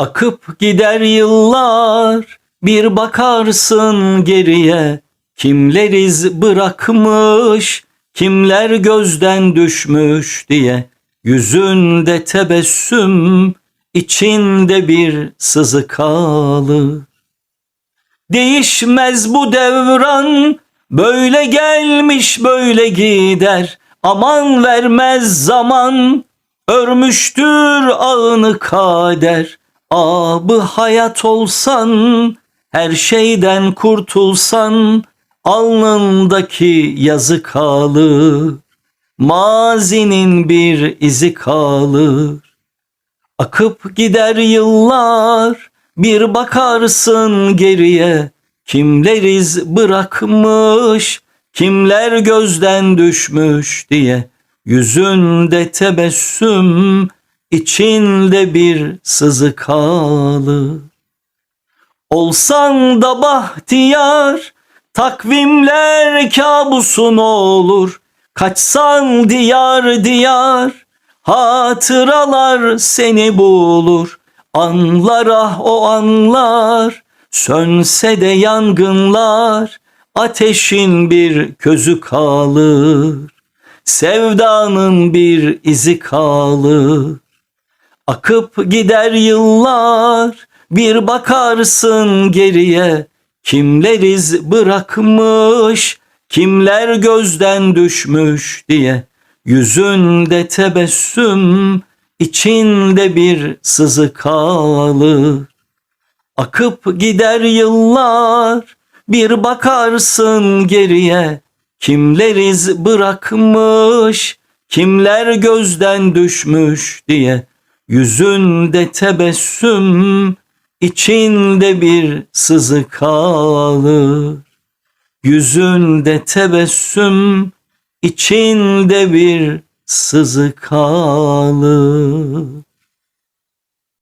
Akıp gider yıllar bir bakarsın geriye. Kimler iz bırakmış kimler gözden düşmüş diye. Yüzünde tebessüm içinde bir sızı kalır. Değişmez bu devran böyle gelmiş böyle gider. Aman vermez zaman örmüştür ağını kader Abı hayat olsan her şeyden kurtulsan Alnındaki yazı kalır Mazinin bir izi kalır. Akıp gider yıllar bir bakarsın geriye Kimler iz bırakmış kimler gözden düşmüş diye. Yüzünde tebessüm içinde bir sızı kalır. Olsan da bahtiyar takvimler kabusun olur. Kaçsan diyar diyar hatıralar seni bulur. Anlar ah o anlar sönse de yangınlar Ateşin bir közü kalır. Sevdanın bir izi kalır Akıp gider yıllar bir bakarsın geriye. Kimler iz bırakmış kimler gözden düşmüş diye. Yüzünde tebessüm içinde bir sızı kalır Akıp gider yıllar bir bakarsın geriye. Kimler iz bırakmış kimler gözden düşmüş diye Yüzünde tebessüm içinde bir sızı kalır Yüzünde tebessüm içinde bir sızı kalır